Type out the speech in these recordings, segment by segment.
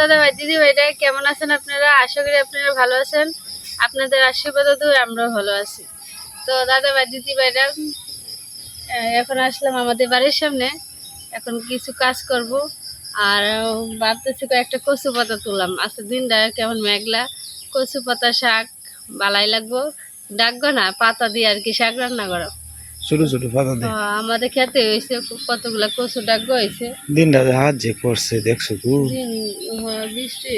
দাদা, ভাই, দিদি ভাইরা, কেমন আছেন আপনারা? আশা করি আপনারা ভালো আছেন। আপনাদের আশীর্বাদ দূর আমরাও ভালো আছি। তো দাদা ভাই, দিদি ভাইরা এখন আসলাম আমাদের বাড়ির সামনে। এখন কিছু কাজ করব। আর ভাবতেছি একটা কচু পাতা তুললাম। আজকে দিনটা কেমন মেঘলা। কচু পাতা, শাক, বালাই লাগবো। ডাকবো না, পাতা দিয়ে আর কি শাক রান্না করো। ছোট ছোট পাতা দে আমাদের খেতে হয়েছে কতগুলা কচু ডাকবো হয়েছে দিনটা হাত যে করছে দেখছ তু বৃষ্টি।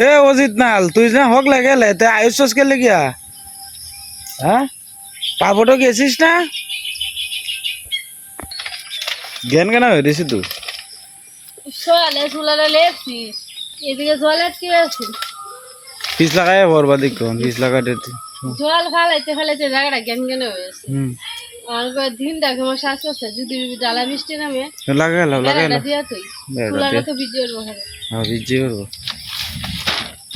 এ অজিত নাল তুই না হক লাগে গেলে তে আয়ুষ গেলে গিয়া হ্যাঁ? পাপটো গেছিস না? জ্ঞান কেন হয়ে দিছি তুই? সোয়ালে চুলালে লেপছি এদিকে আছে। লাগাই বরবাদি কোন লাগাতে জল ফালাইতে ফালাইতে জায়গাটা জ্ঞান জ্ঞান হয়েছে হুম। আর দিন দেখে আমার শ্বাস আছে যদি ডালা মিষ্টি নামে লাগাই লাও লাগাই লাও। দিয়া তুই। বেড়াটা তো ভিজে উঠবো হ্যাঁ বিজি করব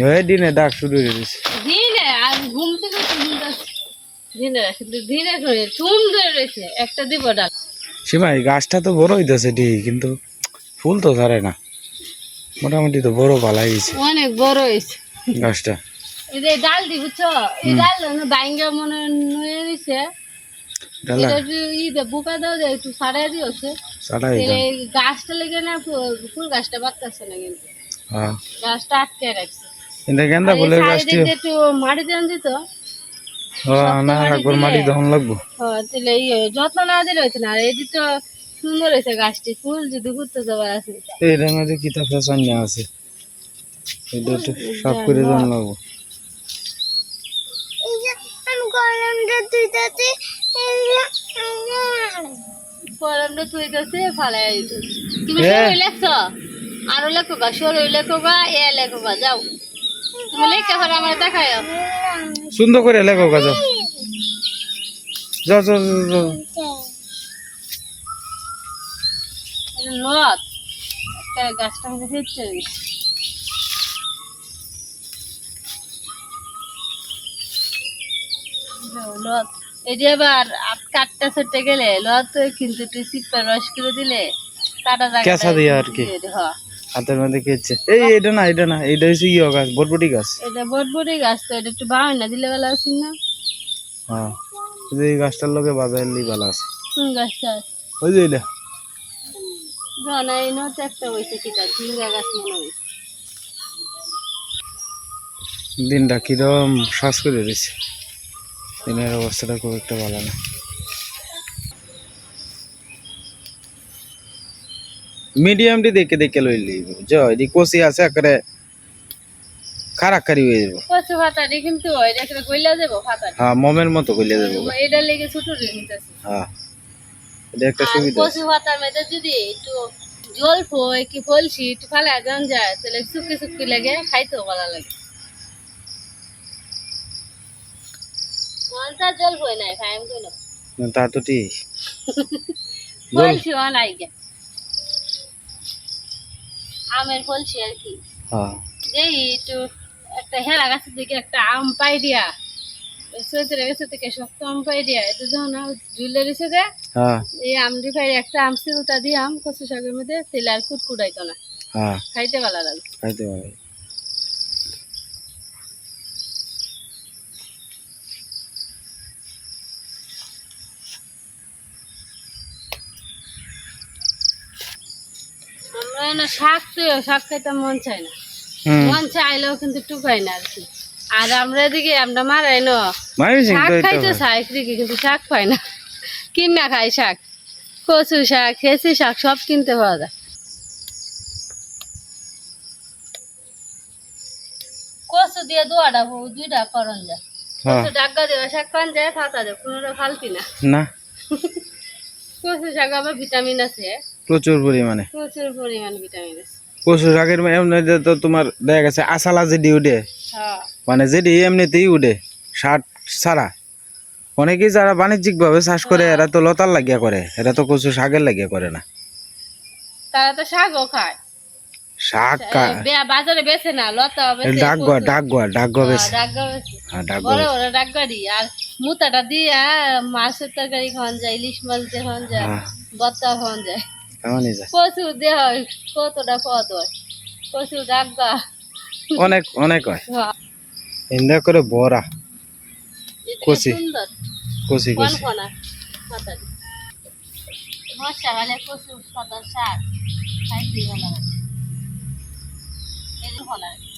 ওই দিনে ডাক শুরু হয়ে গেছে। দিনে আর ঘুম থেকে ঘুমটা দিনে কিন্তু দিনে করে চুম ধরে রয়েছে একটা দিব ডাল। সীমা এই গাছটা তো বড় হইতেছে ঠিক কিন্তু ফুল তো ধরে না। মোটামুটি তো বড় ভালাই গেছে অনেক বড় হয়েছে। গাছটা। এই যে ডাল দি বুঝছ? এই ডাল বাইঙ্গা মনে নয়ে দিছে। ডালা? ই দে বোকা দাও যে একটু সারাই দিয়েছে এই গাছটা লেগে না ফুল গাছটা বাড়তেছে না কিন্তু। হ্যাঁ। গাছটা আটকে রাখছে। কিন্তু গেন্দা ফুলের গাছটি? একটু মাটি দেন দিত হ্যাঁ, না মাটি একবার মাটি দহন লাগবো। হ্যাঁ, তাহলে যত্ন না দিলে হয়েছে না। এটি তো সুন্দর হয়েছে গাছটি ফুল যদি ঘুরতে যাবার আছে। মধ্যে কিতা ফ্যাশন নিয়ে আছে। এটা একটু সাফ করে লাগবো। কলমটা তুই কাছে ফালাই দিতেছে। তুমি হ্যাঁ। সরই লেখছো আরও লেখো গা সরই লেখো গা এ লেখো গা যাও। তুমি লেখা ফেলে আমার দেখায় সুন্দর করে লেখো কাজ যাও। যাও যাও, যাও লত গাছটা মধ্যে লত এবার আট কাটটা ছুটে গেলে লত কিন্তু একটু সিপ্পার রস করে দিলে কাটা কেঁচা দিয়ে আর কি। হ্যাঁ হাতের মধ্যে খেয়েছে এই এটা না এটা না এটা হচ্ছে ইয়ে গাছ বটবটি গাছ। এটা বটবটি গাছ তো এটা একটু বাউন না দিলে আছি না? হ্যাঁ। এই গাছটার লোকে বাজারলি ভালো আছে। কোন গাছটা? ওই যে এটা। না এই নতে একটা হয়েছে কিটা ঝিঙ্গা গাছ মনে হয়েছে দিনটা কিরম শ্বাস করে দিছে। দিনের অবস্থাটা খুব একটা ভালো না। মিডিয়ামটি দেখে দেখে লই লইলি জয় দি কষি আছে একবারে খারাকারি হয়ে যাব। কচু পাতাটি কিন্তু হয় এটা গইলা যাব পাতাটি হ্যাঁ মমের মতো কইলে যাব। এটা লেগে ছোট নিতেছে। হ্যাঁ এটা একটা সুবিধা মধ্যে যদি একটু জল ফই কি ফলসি একটু ফালে যায় তাহলে শুকি শুকি লাগে খাইতেও ভালো লাগে। মনটা জল নাই খাই আমি কইলাম তা তো ঠিক। নাই গে। আমের আর কি। হ্যাঁ। এই একটু একটা হেরা গাছের দিকে একটা আম পাই দিয়া চৈত্র গাছের থেকে শক্ত আম পাই দিয়া এটা যখন ঝুলে যে হ্যাঁ। এই আমটি পাই একটা আম সিলটা দিয়াম কচু শাকের মধ্যে তেল আর কুটকুটাইতো না। হ্যাঁ। খাইতে ভালো লাগে খাইতে পারে না শাক তো শাক খাইতে মন চায় না। মন চাইলেও কিন্তু না আর কি। আর আমরা এদিকে আমরা মারাই না। শাক খাইতে চাই দিকে কিন্তু শাক পাই না। কিনা খাই শাক। কচু শাক খেসি শাক সব কিনতে পাওয়া যায়। কচু দিয়ে দোয়াটা দুইটা করন যায়। হ্যাঁ। কচু ডাক্কা দেওয়া শাক পান যায় ফাতা দেয় কোনোটা ফালতি না। না। কচু শাক আবার ভিটামিন আছে। প্রচুর পরিমাণে। প্রচুর পরিমাণ ভিটামিন আছে। কচু শাকের এমনিতে তো তোমার দেখা গেছে আসালা যেটি উঠে। হ্যাঁ। মানে যেটি এমনিতেই উঠে শাক ছাড়া অনেকেই যারা বাণিজ্যিক ভাবে চাষ করে এরা তো লতার লাগিয়া করে এরা তো কচু শাকের লাগিয়া করে না। তারা তো শাকও খায়। শাক বাজারে বেছে না লতা বেছে বেছে। হ্যাঁ বড় আর মুতাটা দিয়া মাছের তরকারি খাওয়ান যায় ইলিশ মাছ দিয়ে খাওয়ান যায় হ্যাঁ। বত্তা খাওয়ান যায়। কতটা পদ হয় অনেক অনেক করে বড়া বর্ষাকালে শাক খাইতে ভালো লাগে এই যে ভালো লাগে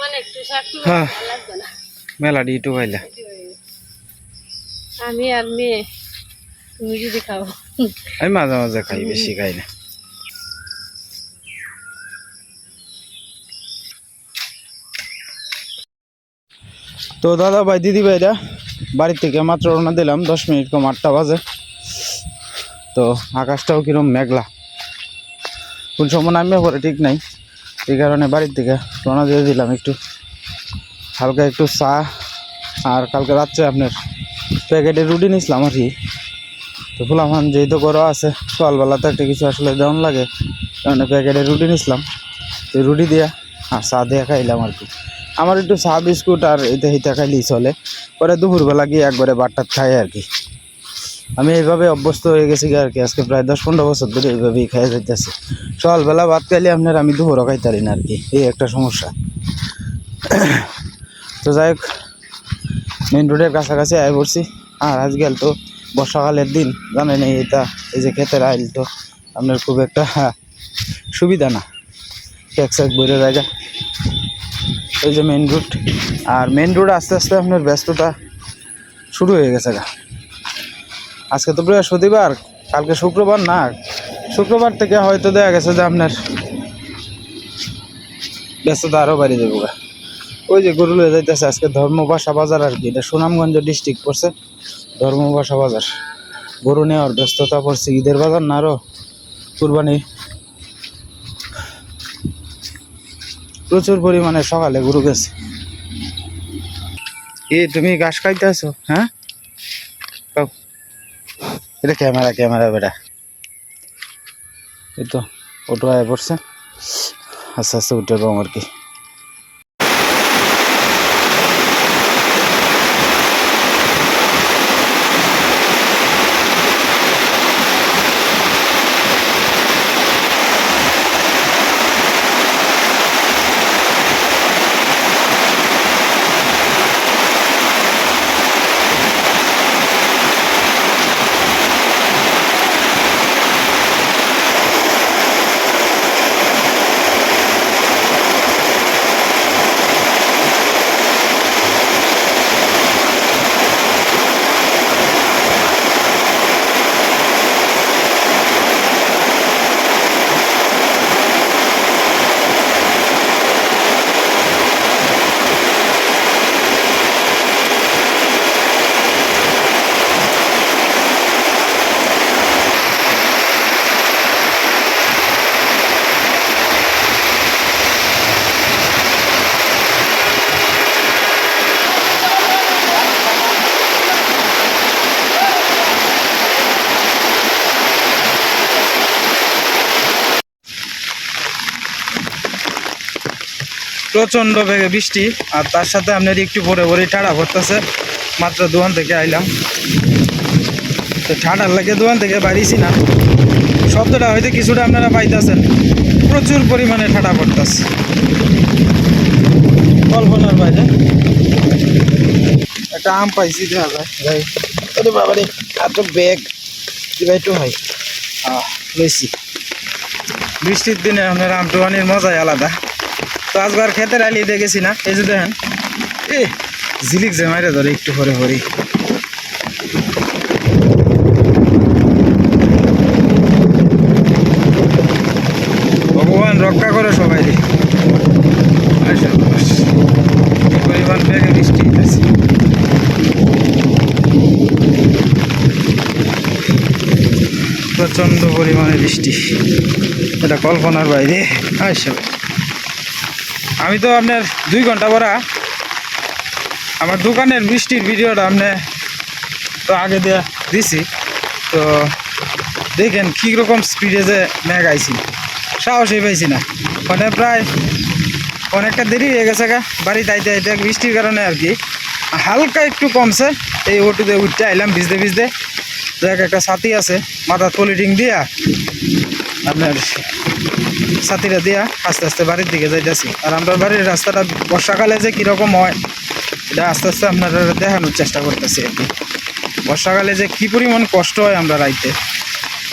মানে একটু শাক তুলে হ্যাঁ। না। মেলাডি একটু পাইলা আমি আর মেয়ে তুমি যদি খাও। আমি মাঝে মাঝে খাই বেশি খাই না। তো দাদা ভাই দিদি ভাইরা বাড়ির থেকে মাত্র রওনা দিলাম দশ মিনিট কম আটটা বাজে। তো আকাশটাও কিরম মেঘলা। কোন সময় নামিয়ে পরে ঠিক নাই। এই কারণে বাড়ির থেকে রওনা দিয়ে দিলাম একটু। হালকা একটু চা আর কালকে রাত্রে আপনার প্যাকেটে রুটি নিছিলাম আর কি। তো ফুলামান যেহেতু গরম আছে সকালবেলা তো একটা কিছু আসলে দেওয়ান লাগে কারণে প্যাকেটে রুটি নিছিলাম তো রুটি দিয়া আর চা দিয়ে খাইলাম আর কি। আমার একটু চা, বিস্কুট আর এতে হিতে খাইলেই চলে। পরে দুপুরবেলা গিয়ে একবারে বাট্টাত খাই আর কি। আমি এইভাবে অভ্যস্ত হয়ে গেছি আর কি, আজকে প্রায় দশ পনেরো বছর ধরে এইভাবেই খাই যাইতেছি। সকালবেলা ভাত খাইলে আপনার আমি দুপুরও খাইতারি না আর কি, এই একটা সমস্যা। তো যাই হোক মেন রোডের কাছাকাছি আয় পড়ছি। আর আজকাল তো বর্ষাকালের দিন, জানেন এটা, এই যে ক্ষেতের আইল তো, আপনার খুব একটা সুবিধা না। ট্যাক্স এক বইরে জায়গা এই যে মেন রুট আর মেন রোড আস্তে আস্তে আপনার ব্যস্ততা শুরু হয়ে গেছে গা। আজকে তো বৃহস্পতিবার, কালকে শুক্রবার না। শুক্রবার থেকে হয়তো দেখা গেছে যে আপনার ব্যস্ততা আরও বাড়িয়ে দেবো গা। ওই যে গরু লয়ে যাইতেছে আজকে ধর্মবাসা বাজার আর কি। এটা সুনামগঞ্জ ডিস্ট্রিক্ট পড়ছে, ধর্মবাসা বাজার। গরু নেওয়ার ব্যস্ততা পড়ছে, ঈদের বাজার না আরও? কুরবানি। প্রচুর পরিমাণে সকালে গরু গেছে। এ তুমি ঘাস খাইতে আছো হ্যাঁ এটা ক্যামেরা ক্যামেরা বেটা। এই তো অটো আয় পড়ছে আস্তে আস্তে উঠে পাবো আর কি। প্রচণ্ড বেগে বৃষ্টি আর তার সাথে আপনার একটু পরে পরে ঠাড়া পড়তেছে। মাত্র দোকান থেকে আইলাম। তো ঠাডার লাগে দোকান থেকে বাড়িছি না। শব্দটা হয়তো কিছুটা আপনারা পাইতেছেন। প্রচুর পরিমাণে ঠাডা পড়তেছে। কল্পনার বাইরে। একটা আম পাইছি দেখা যায় যাই ওরে বাবারে এত ব্যাগ। একটু হয় লইছি। বৃষ্টির দিনে আপনার আম টোয়ানির মজাই আলাদা। তো আজবার খেতের আলি দেখেছি না, এই যে দেখেন। এ, ঝিলিক যে মাইরে ধরে একটু পরে পরেই ভগবান রক্ষা করে সবাই রে। পরিমাণ বৃষ্টি হইতেছে প্রচণ্ড পরিমাণে বৃষ্টি। এটা কল্পনার বাইরে। আচ্ছা আমি তো আপনার দুই ঘণ্টা পরা আমার দোকানের বৃষ্টির ভিডিওটা আপনি তো আগে দিয়ে দিছি। তো দেখেন কী রকম স্পিডে যে মেঘ আইছি। সাহসই পাইছি না। মানে প্রায় অনেকটা দেরি হয়ে গেছে গা, বাড়িতে আইতে আইতে বৃষ্টির কারণে আর কি। হালকা একটু কমছে, এই ওটুতে উঠতে আইলাম ভিজতে ভিজতে। দেখ একটা ছাতি আছে মাথা পলিটিং দিয়া আপনার ছাতিটা দিয়া আস্তে আস্তে বাড়ির দিকে যাইতেছি। আর আমরা বাড়ির রাস্তাটা বর্ষাকালে যে কীরকম হয়, এটা আস্তে আস্তে আপনারা দেখানোর চেষ্টা করতেছি আর কি। বর্ষাকালে যে কী পরিমাণ কষ্ট হয় আমরা রাইতে,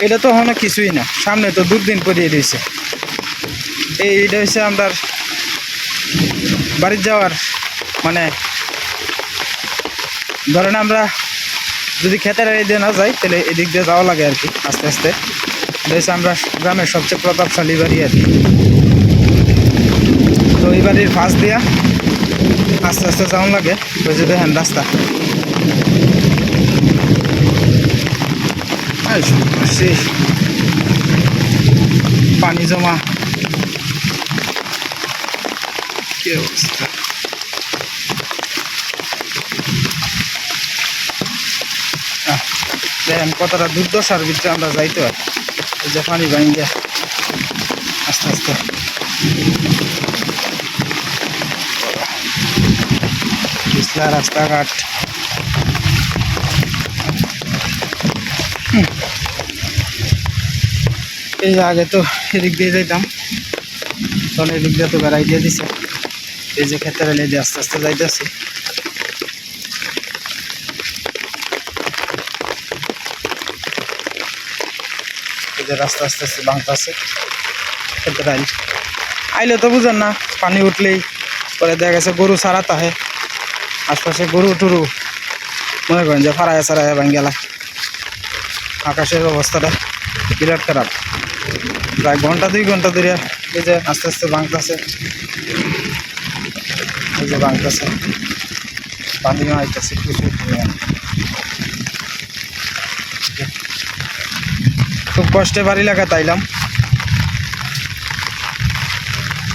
এটা তো হনো কিছুই না। সামনে তো দুর্দিন পরিয়ে দিয়েছে এই এটা হচ্ছে আমরা বাড়ির যাওয়ার মানে ধরেন আমরা যদি খেতের এই দিয়ে না যাই, তাহলে এদিক দিয়ে যাওয়া লাগে আর কি, আস্তে আস্তে। এটা আমরা গ্রামের সবচেয়ে প্রতাপশালী বাড়ি আর কি। তো এই বাড়ির ফাঁস দিয়া আস্তে আস্তে যাওয়া লাগে, ওই যে দেখেন রাস্তা। পানি জমা। কি অবস্থা? দেখেন কতটা দুর্দশার ভিতরে আমরা যাইতে এই যে পানি ভাঙিয়ে আস্তে আস্তে। পিছলা রাস্তাঘাট। এই যে আগে তো এদিক দিয়ে যাইতাম, তখন এদিক দিয়ে তো বেড়াই দিয়ে দিছে। এই যে ক্ষেতের আস্তে আস্তে যাইতেছি। যে রাস্তা আস্তে আস্তে বাংতাছে ক্ষেতের আইল আইলে তো বুঝেন না, পানি উঠলেই পরে দেখা গেছে গরু সারাতে হয়। আশপাশে গরু টুরু, মনে করেন যে ফারায় সারায় ভাঙ্গেলা আকাশের অবস্থাটা বিরাট খারাপ। প্রায় ঘণ্টা, দুই ঘণ্টা ধরে এই যে আস্তে আস্তে বাংতাছে এই যে বাংতাছে পানিও আইতেছে প্রচুর খুব কষ্টে বাড়ি লাগা তাইলাম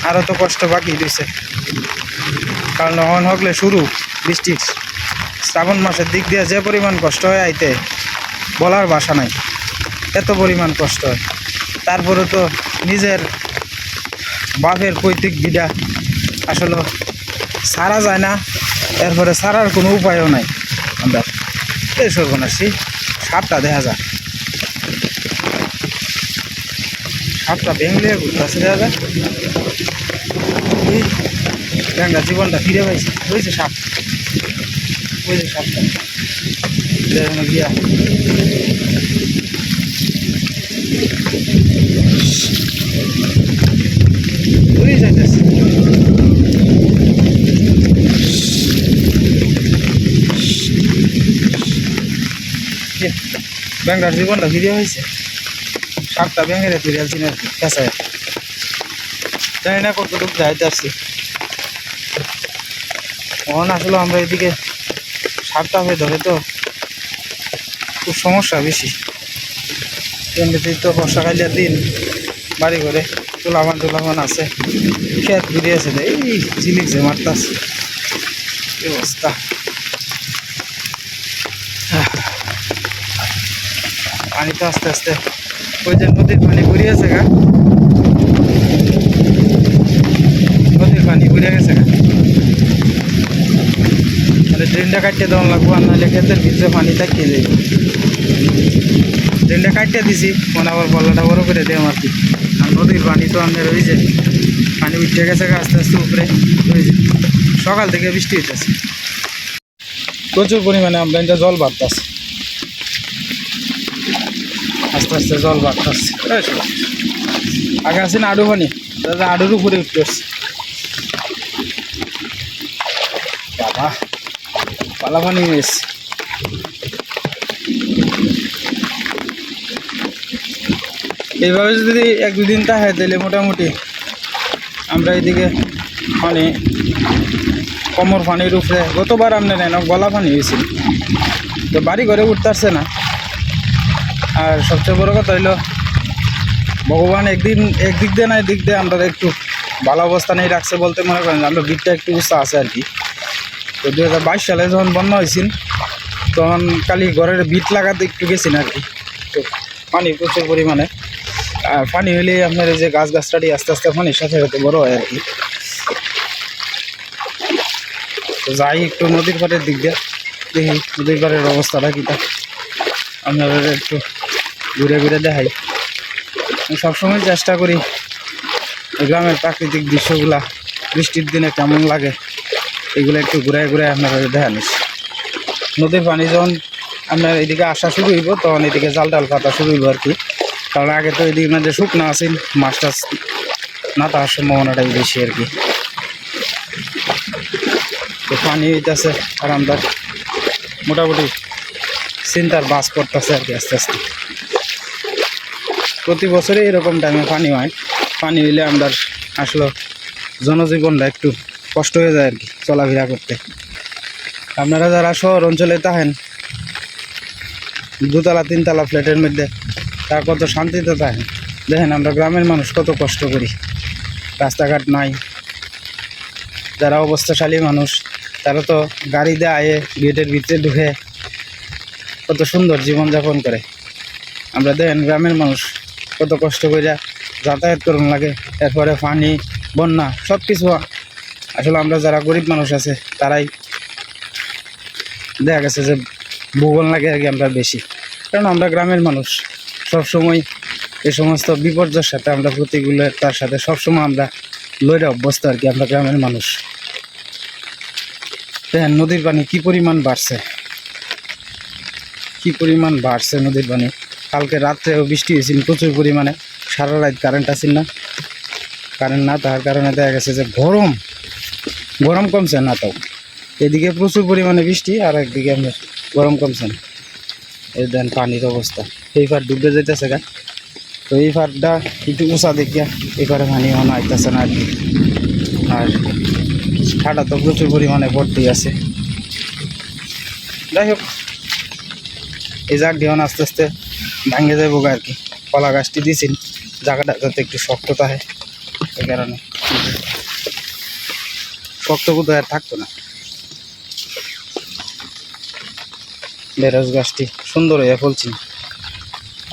আরও তো কষ্ট বাকি দিছে কারণ অন হকলে শুরু বৃষ্টির। শ্রাবণ মাসের দিক দিয়ে যে পরিমাণ কষ্ট হয় আইতে বলার বাসা নাই। এত পরিমাণ কষ্ট হয়। তারপরে তো নিজের বাপের পৈতৃক বিডা আসলে সারা যায় না। এরপরে সারার কোনো উপায়ও নাই। আমরা এই সর্বনাশী সাপটা দেখা যায় সাপটা বেঙ্গলে ঘুরতেছে যায় এই জীবনটা ফিরে পাইছে। যে সাপ যে সাপটা গিয়া। ওই যাইতেছে। ব্যাংকার জীবনটা ফিরে হয়েছে সাপটা ফিরে আসছি না পেঁচায় জানি না কতটুকু যাইতে আসছি। কখন আসলে আমরা এদিকে সাপটা হয়ে ধরে তো খুব সমস্যা বেশি। এমনিতেই তো বর্ষাকালিয়ার দিন বাড়ি ঘরে তুলামান টুলামান আছে, খেত ঘুরে আছে এই ঝিলিক যে মারতাস অবস্থা। পানি তো আস্তে আস্তে ওই যে নদীর পানি ঘুরিয়েছে গা। নদীর পানি ঘুরে গেছে গা। তাহলে ড্রেনটা কাটিয়ে দেওয়া লাগবো, আর নাহলে ক্ষেতের ভিতরে পানি থাকিয়ে যাইব। ড্রেনটা কাটিয়ে দিছি মনে আবার বল্লাটা বড় করে দেয় আর কি আর নদীর পানি তো আমাদের যে পানি উঠে গেছে আস্তে আস্তে উপরে, ওই সকাল থেকে বৃষ্টি হইতেছে। প্রচুর পরিমাণে আমরা জল বাড়তেছে। আস্তে জল বাড়তেছে আগে আছে আডু পানি দাদা আডুর উপরে উঠতে আসছে। বাবা পালা পানি হয়েছে। এইভাবে যদি এক দুদিন থাকে, তাহলে মোটামুটি আমরা এদিকে মানে কমর পানির উপরে, গতবার আপনার এনে গলা পানি হয়েছিল তো বাড়ি ঘরে উঠতে না। আর সবচেয়ে বড় কথা হইল, ভগবান একদিন, একদিক দিয়ে না এদিক দিয়ে আমরা একটু ভালো অবস্থানেই রাখছে বলতে মনে করেন, আমরা ভিড়টা একটু উৎসাহ আছে আর কি। তো দু হাজার বাইশ সালে যখন বন্যা হয়েছিল তখন খালি ঘরের বিট লাগাতে একটু গেছেন আর কি। তো পানি প্রচুর পরিমাণে। আর পানি হলে আপনার এই যে গাছ গাছটাটি আস্তে আস্তে পানির সাথে সাথে বড় হয় আর কি। তো যাই একটু নদীর পাড়ের দিক দিয়ে, দেখি নদীর পাড়ের অবস্থাটা কীটা আপনারা একটু ঘুরে ঘুরে দেখাই। সবসময় চেষ্টা করি গ্রামের প্রাকৃতিক দৃশ্যগুলা, বৃষ্টির দিনে কেমন লাগে, এগুলো একটু ঘুরে ঘুরে আপনারা দেখানিস নদীর পানি যখন আপনার এদিকে আসা শুরু হইব, তখন এদিকে জাল ডাল পাতা শুরু হইব আর কি। কারণ আগে তো এদিকে মধ্যে শুকনা আছিল মাছ টাছ না তার সম্ভাবনাটাই বেশি আর কি। তো পানি হইতেছে আর আমরা মোটামুটি চিন্তার বাস করতেছে আর কি আস্তে আস্তে। প্রতি বছরে এরকম টাইমে পানি হয়। পানি হইলে আমরা আসলে জনজীবনটা একটু কষ্ট হয়ে যায় আর কি, চলাফেরা করতে। আপনারা যারা শহর অঞ্চলে থাকেন, দুতলা, তিনতলা ফ্ল্যাটের মধ্যে তারা কত শান্তিতে থাকেন। দেখেন আমরা গ্রামের মানুষ কত কষ্ট করি। রাস্তাঘাট নাই। যারা অবস্থাশালী মানুষ, তারা তো গাড়ি আয়ে গেটের ভিতরে ঢুকে কত সুন্দর জীবনযাপন করে। আমরা দেখেন গ্রামের মানুষ কত কষ্ট করে যাতায়াত করুন লাগে, এরপরে পানি, বন্যা সব কিছু আসলে আমরা যারা গরিব মানুষ আছে, তারাই দেখা গেছে যে ভূগোল লাগে আর কি আমরা বেশি। কারণ আমরা গ্রামের মানুষ সব সময় এই সমস্ত বিপর্যয়ের সাথে আমরা প্রতিকূলতার সাথে সবসময় আমরা লইরে অভ্যস্ত আর কি, আমরা গ্রামের মানুষ। দেখেন, নদীর পানি কি পরিমাণ বাড়ছে? কি পরিমাণ বাড়ছে নদীর পানি? কালকে রাত্রেও বৃষ্টি হয়েছিল, প্রচুর পরিমাণে। সারা রাত কারেন্ট আসছিল না। কারেন্ট না তার কারণে দেখা গেছে যে গরম গরম কমছে না তাও এদিকে প্রচুর পরিমাণে বৃষ্টি আর একদিকে গরম কমছে না। এই দেন পানির অবস্থা। এই পার ডুবে যেতেছে গা। তো এই পারটা একটু উঁচা দেখিয়া এই পারে পানি মনে আইতেছে না আর ঠাডা তো প্রচুর পরিমাণে ভর্তি আছে। যাই হোক, এই জাগ দিয়ে আস্তে আস্তে ভাঙে যাব আর কি। কলা গাছটি দিয়েছিল জায়গাটা যাতে একটু শক্ত থাকে এই কারণে। শক্ত কোথাও আর থাকতো না। বেরোজ গাছটি সুন্দর হয়ে ফলছি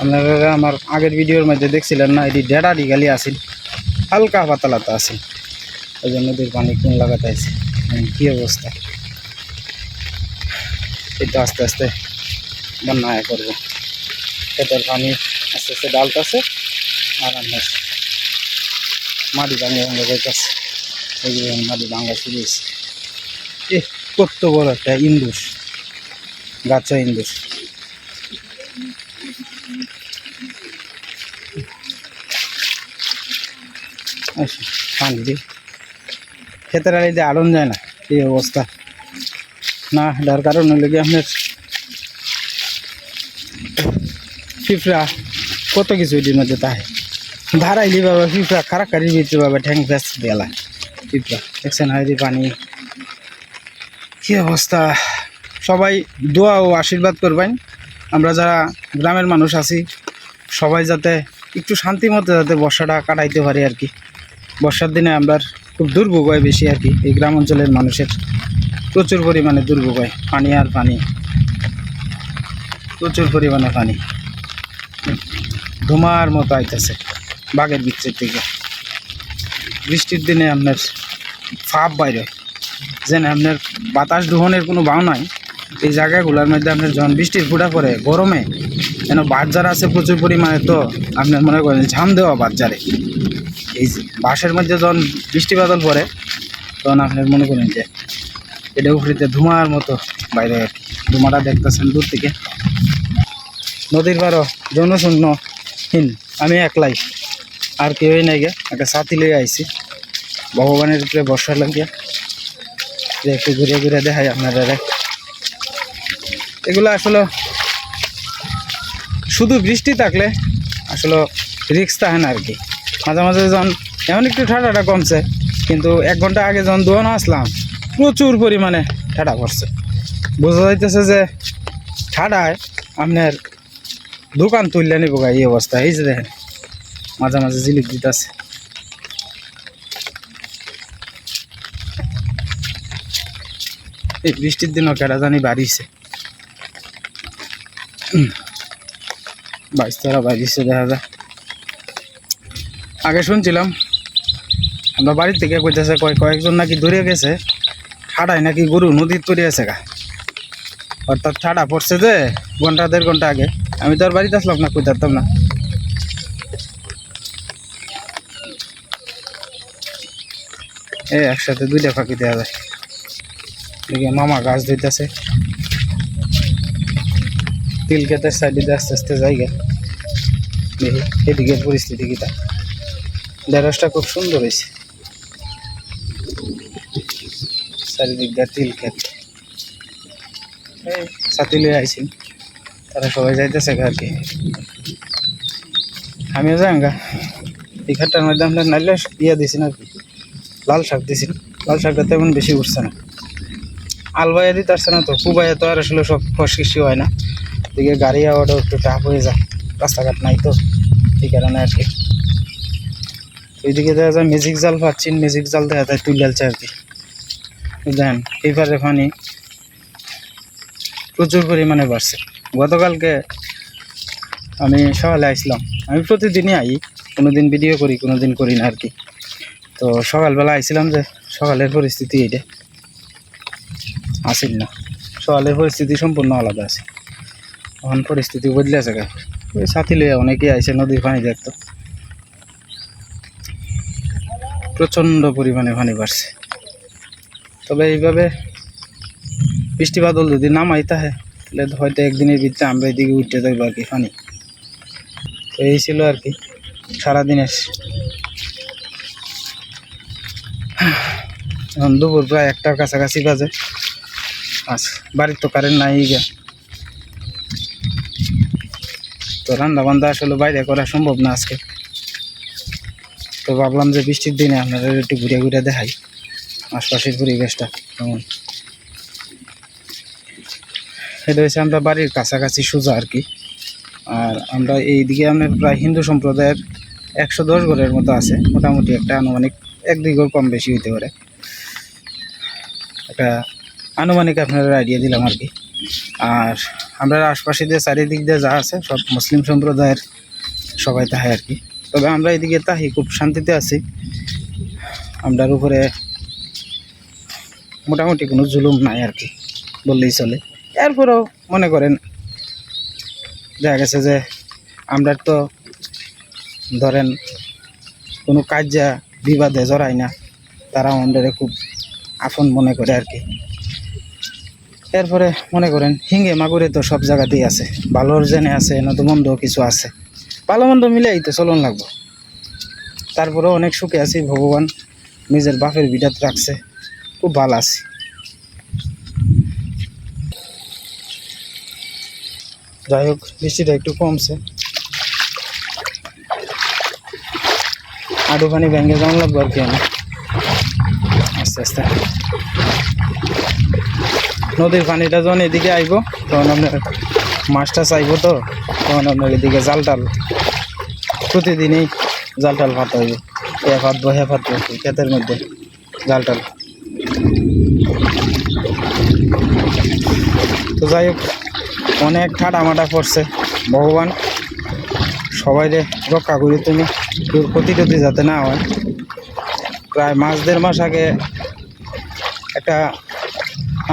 আপনারা আমার আগের ভিডিওর মধ্যে দেখছিলেন না, এটি ডেডাডি গালি আসিল হালকা পাতলাতা আছে ওই জন্য নদীর পানি কোন লাগাতে আছে কী অবস্থা? এটা আস্তে আস্তে বন্যা করব। ক্ষেতের পানি আস্তে আস্তে ডালতেছে আর আপনার মাটি ভাঙে ভাঙে যাইতেছে। যে মাটি ভাঙা শুরু হয়েছে এ কত বড় একটা ইন্দুর, গাছা ইন্দুর। পানি দি। ক্ষেতের আড়িতে আড়ন যায় না, এই অবস্থা। না যার কারণ কি আপনার পিঁপড়া কত কিছু এটির মধ্যে তাহে ধারাইলি বাবা পিঁপড়া খারাকারির ভিতরে বাবা, ঠ্যাং ফ্যাস বেলা পিঁপড়া দেখছেন হাইদি পানি। কি অবস্থা? সবাই দোয়া ও আশীর্বাদ করবেন। আমরা যারা গ্রামের মানুষ আছি, সবাই যাতে একটু শান্তি মতো যাতে বর্ষাটা কাটাইতে পারি আর কি। বর্ষার দিনে আমরা খুব দুর্ভোগ হয় বেশি আর কি, এই গ্রাম অঞ্চলের মানুষের। প্রচুর পরিমাণে দুর্ভোগ হয়, পানি আর পানি। প্রচুর পরিমাণে পানি। ধুমার মতো আইতেছে বাঘের ভিতরের থেকে বৃষ্টির দিনে আপনার ফাপ বাইরে। যেন আপনার বাতাস দোহনের কোনো বাউ নাই। এই জায়গাগুলোর মধ্যে আপনার যখন বৃষ্টির ফুটা পড়ে, গরমে, যেন বাজার আছে প্রচুর পরিমাণে তো আপনার মনে করেন ঝাম দেওয়া বাজারে। এই যে বাঁশের মধ্যে যখন বৃষ্টি বাদল পড়ে, তখন আপনার মনে করেন যে এটা উপরিতে ধুমার মতো বাইরে ধুমাটা দেখতেছেন দূর থেকে। নদীর পারও জনশূন্য হীন আমি একলাই। আর কেউই নাই গে। একটা সাথী লয়ে আইছি। ভগবানের উপরে বর্ষা লাগিয়ে। একটু ঘুরে ঘুরে দেখাই আপনারা এগুলো আসলে শুধু বৃষ্টি থাকলে আসলে রিক্স থাকে না আর কি। মাঝে মাঝে যখন এমন একটু ঠান্ডাটা কমছে, কিন্তু এক ঘণ্টা আগে যখন দোয়ানো আসলাম, প্রচুর পরিমাণে ঠাডা পড়ছে। বোঝা যাইতেছে যে ঠাডায় আপনার দোকান তুললে নিব গা, এই অবস্থা। এই যে দেখেন, মাঝে মাঝে জিলিপ দিতেছে। এই বৃষ্টির দিনও কেটা জানি বাড়িছে। বাইশ তারা বাড়িছে, দেখা যায় আগে শুনছিলাম, আমরা বাড়ির থেকে কইতেছে কয় কয়েকজন নাকি দূরে গেছে হাডায় নাকি গরু নদীর তৈরি আছে গা। অর্থাৎ ঠাডা পড়ছে যে, ঘণ্টা, দেড় ঘণ্টা আগে। আমি তো আর বাড়িতে আসলাম না কই পারতাম না। এই একসাথে দুইটা ফাঁকি দেওয়া যায়। এদিকে মামা গাছ ধুইতেছে। তিল ক্ষেতের সাইডে আস্তে আস্তে জায়গা। দেখি, এদিকে পরিস্থিতি কিটা ঢেঁড়সটা খুব সুন্দর হয়েছে চারিদিক দিয়ে তিল ক্ষেত। এই সাথী লয়ে আইছি তারা সবাই যাইতেছে আর কি। আমিও যাই গা। এই খাটটার মধ্যে আমরা নাইলে ইয়ে দিছি না লাল শাক দিছি লাল শাকটা তেমন বেশি উঠছে না। আলবাইয়া দিতে আসছে না তো। কুবাইয়া তো আর আসলে সব ফসকিসি হয় না। এদিকে গাড়ি আওয়াটাও একটু টাফ হয়ে যায়। রাস্তাঘাট নাই তো। এই কারণে আর কি। ওইদিকে দেখা যায় ম্যাজিক জাল পাচ্ছি। ম্যাজিক জাল দেখা যায় তুলে আর কি। এই দেখেন এইবারে পানি। প্রচুর পরিমাণে বাড়ছে। গতকালকে আমি সকালে আসলাম আমি প্রতিদিনই আই কোনো দিন ভিডিও করি কোনো দিন করি না আর কি তো সকালবেলা আইছিলাম যে, সকালের পরিস্থিতি এইটা। আসিল না। সকালের পরিস্থিতি সম্পূর্ণ আলাদা আছে। এখন পরিস্থিতি বদলে আছে ওই সাথী লইয়া অনেকেই আইছে নদীর পানি দেখতো। প্রচণ্ড পরিমাণে পানি বাড়ছে। তবে এইভাবে বৃষ্টি বাদল যদি নামাই তাহে, তাহলে হয়তো একদিনের ভিতরে আমরা এদিকে উঠতে যাইব আর কি পানি তো এই ছিল আর কি, সারাদিনের। এখন দুপুর প্রায় একটার কাছাকাছি বাজে। আচ্ছা বাড়ির তো কারেন্ট নাই গিয়া তো রান্না বান্ধা আসলে বাইরে করা সম্ভব না আজকে। তো ভাবলাম যে বৃষ্টির দিনে আপনাদের একটু ঘুরে ঘুরে দেখাই, আশপাশের পরিবেশটা কেমন? এটা হচ্ছে আমরা বাড়ির কাছাকাছি সোজা আর কি। আর আমরা এইদিকে আপনার প্রায় হিন্দু সম্প্রদায়ের একশো দশ ঘরের মতো আছে। মোটামুটি একটা আনুমানিক এক দুই ঘর কম বেশি হইতে পারে। একটা আনুমানিক আপনারা আইডিয়া দিলাম আর কি। আর আমরা আশপাশে দিয়ে চারিদিক দিয়ে যা আছে, সব মুসলিম সম্প্রদায়ের সবাই তাহে আর কি। তবে আমরা এদিকে তাহি খুব শান্তিতে আছি। আমরার উপরে মোটামুটি কোনো জুলুম নাই আর কি, বললেই চলে। এরপরেও মনে করেন, দেখা গেছে যে আমরা তো ধরেন কোনো কাজা বিবাদে জড়াই না, তারা আমাদের খুব আপন মনে করে আর কি। এরপরে মনে করেন, হিঙ্গে মাগুরে তো সব জায়গাতেই আছে ভালোর জেনে আছে নয়তো মন্দ কিছু আছে। ভালো মন্দ মিলেই তো চলন লাগবো। তারপরেও অনেক সুখে আছি, ভগবান নিজের বাপের বিটাত রাখছে, খুব ভালো আছি। যাই হোক, বৃষ্টিটা একটু কমছে। আডু পানি ভেঙে যাওয়ান লাগবো আর কি আমি আস্তে আস্তে। নদীর পানিটা যখন এদিকে আইব, তখন আপনার মাছটা চাইব তো, তখন আপনার এদিকে জাল টাল। প্রতিদিনই জাল টাল ফাটা হইব এ ফাটবো হে ফাটবো ক্ষেতের মধ্যে জাল টাল। তো যাই হোক অনেক ঠাডা মাটা পড়ছে। ভগবান, সবাই রক্ষা করি তুমি। কেউ ক্ষতি টতি যাতে না হয়। প্রায় মাস, দেড় মাস আগে একটা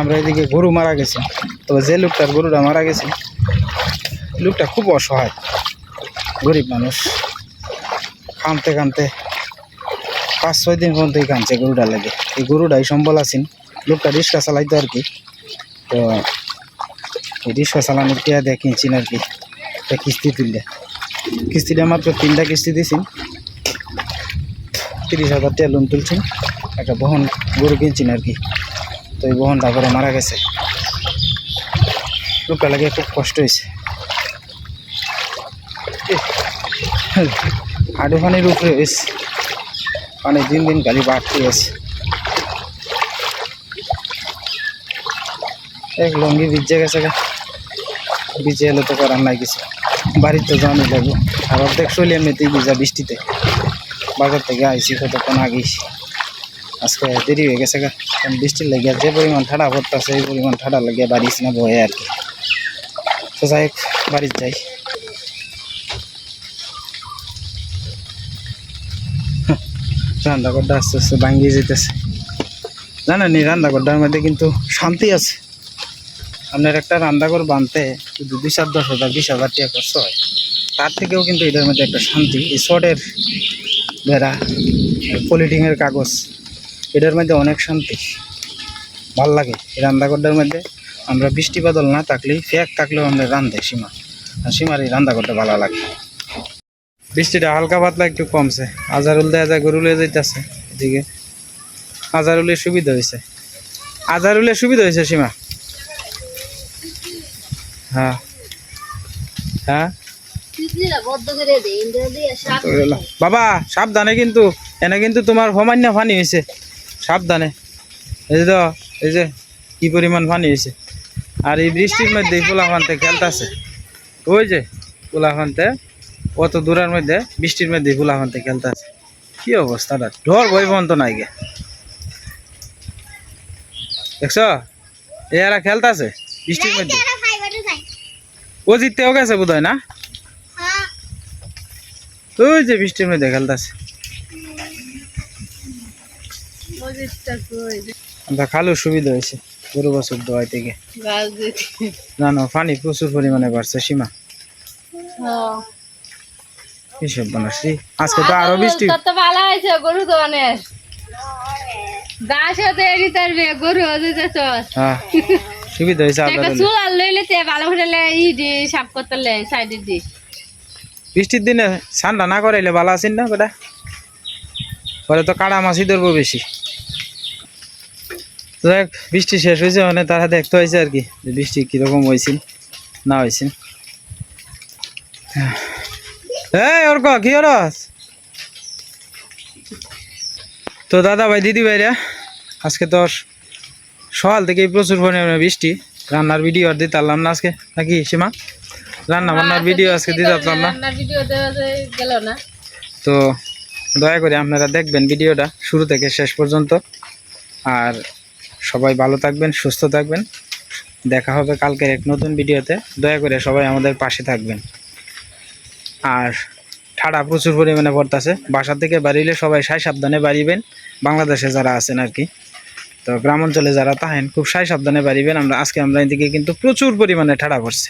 আমরা এদিকে গরু মারা গেছে। তবে যে লোকটার গরুটা মারা গেছে, লোকটা খুব অসহায়, গরিব মানুষ। কানতে কানতে পাঁচ, ছয় দিন পর্যন্তই কানছে গরুটা লাগে। এই গরুটাই সম্বল আছেন। লোকটা রিক্সা চালাইতো আর কি। তো টিয়া দিয়ে কিনছি আর কি। কিস্তি তুললে। কিস্তিটা মাত্র তিনটা কিস্তি দিয়েছি তিরিশ হাজার টাকা লোন তুলছি একটা বহন গরু কিনছি আর কি। তো এই বহনটা করে মারা গেছে। লোকটা লাগে খুব কষ্ট হয়েছে। হাঁটু পানির উপরে হয়েছে। পানি দিন দিন খালি বাড়তে আছে এক লঙ্গি ভিজে গেছে গা। ভিজে এলে তো করার নাই কিছু। বাড়িতে যাওয়ানি লাগবো। আর অর্ধেক শৈলী এমনিতেই ভিজা বৃষ্টিতে। বাজার থেকে আইসি কতক্ষণ আগেই আজকে দেরি হয়ে গেছে গা। বৃষ্টির লেগে যে পরিমাণ ঠাডা পড়তেছে, এই পরিমাণ ঠাডা লেগে বাড়িস না বয়ে আর কি। তো যাই বাড়িতে যাই। রান্নাঘরটা আস্তে আস্তে ভাঙিয়ে যেতেছে। জানেন এই রান্নাঘরটার মধ্যে কিন্তু শান্তি আছে। আপনার একটা রান্নাঘর বানতে শুধু দুই চার দশ হাজার, বিশ হাজার টাকা খরচ হয়, তার থেকেও কিন্তু এটার মধ্যে একটা শান্তি। এই বেড়া পলিটিংয়ের কাগজ এটার মধ্যে অনেক শান্তি। ভালো লাগে। এই রান্নাঘরটার মধ্যে আমরা বৃষ্টি বাদল না থাকলেই ফ্যাক থাকলেও আমরা রান্ধে সীমা। আর সীমার এই রান্নাঘরটা ভালো লাগে। বৃষ্টিটা হালকা পাতলা, একটু কমছে। আজারুল দেয়া যায় গরু লয়ে যাইতেছে। এদিকে আজারুলের সুবিধা হয়েছে আজারুলের সুবিধা হয়েছে সীমা। হ্যাঁ। হ্যাঁ? বাবা, সাবধানে কিন্তু, এনে কিন্তু তোমার সমান্য পানি হয়েছে। সাবধানে। এই তো এই যে, কি পরিমাণ পানি হয়েছে। আর এই বৃষ্টির মধ্যে পোলাফানতে খেলতেছে ওই যে পোলাফানতে অত দূরের মধ্যে, বৃষ্টির মধ্যে পোলাফানতে খেলতেছে কি অবস্থাটা? ঢোর বই বন্ধ নাই গে। দেখছ? এরা খেলতেছে বৃষ্টির মধ্যে। ও জিততেও গেছে বোধ হয় না? ওই যে বৃষ্টির মধ্যে খেলতেছে। আমরা খালু সুবিধা হয়েছে গরু বছর দোয়াই থেকে। জানো পানি প্রচুর পরিমাণে বাড়ছে সীমা। কিসব বানাসি আজকে তো আরও বৃষ্টি। ভালো হয়েছে গরু দোকানের দাস হতে এরি তারবে গরু হতে হ্যাঁ। সুবিধা আপনাদের চুল আর লইলে তে ভালো করে ই দি সাফ করতে লে সাইডে দি। বৃষ্টির দিনে ঠান্ডা না করাইলে ভালো আছেন না বেটা? পরে তো কাড়া মাছই ধরবো বেশি। দেখ বৃষ্টি শেষ হয়েছে মানে তারা দেখতে হয়েছে আর কি বৃষ্টি কীরকম হয়েছিল না হয়েছিল এই ওর ক কি ওরস তো দাদা ভাই দিদি ভাইরা আজকে তো সকাল থেকেই প্রচুর পরিমাণে বৃষ্টি। রান্নার ভিডিও আর দিতে পারলাম না আজকে। নাকি সীমা? রান্না বান্নার ভিডিও আজকে দিতে পারলাম না। তো দয়া করে আপনারা দেখবেন ভিডিওটা শুরু থেকে শেষ পর্যন্ত। আর সবাই ভালো থাকবেন সুস্থ থাকবেন। দেখা হবে কালকের এক নতুন ভিডিওতে দয়া করে সবাই আমাদের পাশে থাকবেন। আর ঠাডা প্রচুর পরিমাণে পড়তেছে। বাসা থেকে বাড়িলে সবাই সাই সাবধানে বাড়িবেন বাংলাদেশে যারা আছেন আর কি। তো গ্রাম অঞ্চলে যারা তাহেন, খুব সাই সাবধানে পারিবেন আমরা আজকে আমরা এদিকে কিন্তু প্রচুর পরিমাণে ঠাডা পড়ছে।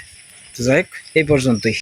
তো যাই এই পর্যন্তই।